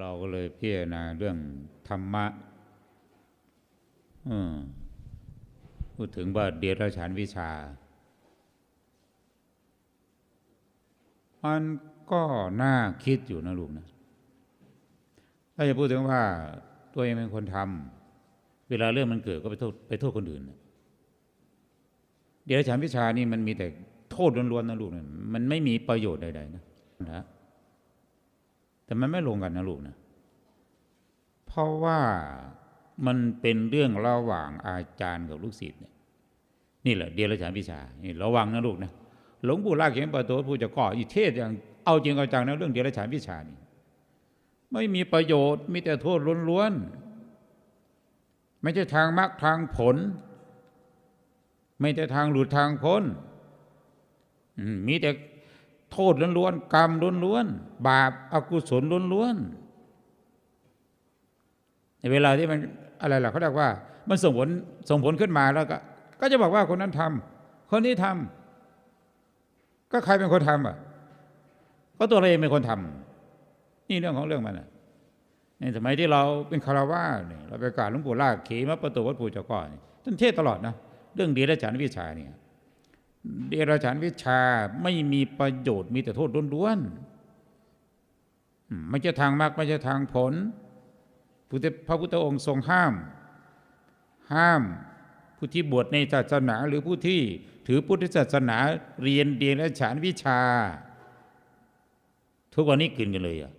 เราก็เลยพิจารณาเรื่องธรรมะพูดถึงว่าเดรัจฉานวิชา มันก็น่าคิดอยู่นะลูกนะ ถ้าจะพูดถึงว่า ตัวเองเป็นคนทำเวลาเรื่องมันเกิดก็ไปโทษไปโทษคนอื่นเดรัจฉานวิชานี่มันมีแต่โทษล้วนๆนะลูกนะมันไม่มีประโยชน์ใดๆนะ แต่มันไม่ลงกันนะลูกนะ เพราะว่ามันเป็นเรื่องระหว่างอาจารย์กับลูกศิษย์เนี่ยนี่แหละเดียรฉานวิชานี่ระวังนะลูกนะหลวงปู่ลากเขียนประตูผู้จะก่ออีเทศอย่างเอาจริงเอาจังนะเรื่องเดียรฉานวิชานี่ไม่มีประโยชน์มีแต่โทษล้วนๆไม่ใช่ทางมรรคทางผล ไม่ใช่ทางหลุดทางพ้นมีแต่ โทษล้วนๆกรรมล้วนๆบาปอกุศลล้วนๆในเวลาที่มันอะไรล่ะเขาเรียกว่า มันส่งผลส่งผลขึ้นมาแล้วก็ ก็จะบอกว่าคนนั้นทำคนนี้ทำก็ใครเป็นคนทำอะ ก็ตัวเราเองเป็นคนทำนี่เรื่องของเรื่องมันอะในสมัยที่เราเป็นคารวาเนี่ยเราไปกราบหลวงปู่ลากขีมาประตูวัดปู่เจ้าก้อนท่านเทศตลอดนะเรื่องดีและฉันวิชาเนี่ย เดรัจฉานวิชาไม่มีประโยชน์มีแต่โทษล้วนๆไม่ใช่ทางมรรคไม่ใช่ทางผลพระพุทธองค์ทรงห้าม ห้ามผู้ที่บวชในศาสนาหรือผู้ที่ถือพุทธศาสนาเรียนเดรัจฉานวิชา ทุกวันนี้กินกันเลยอะ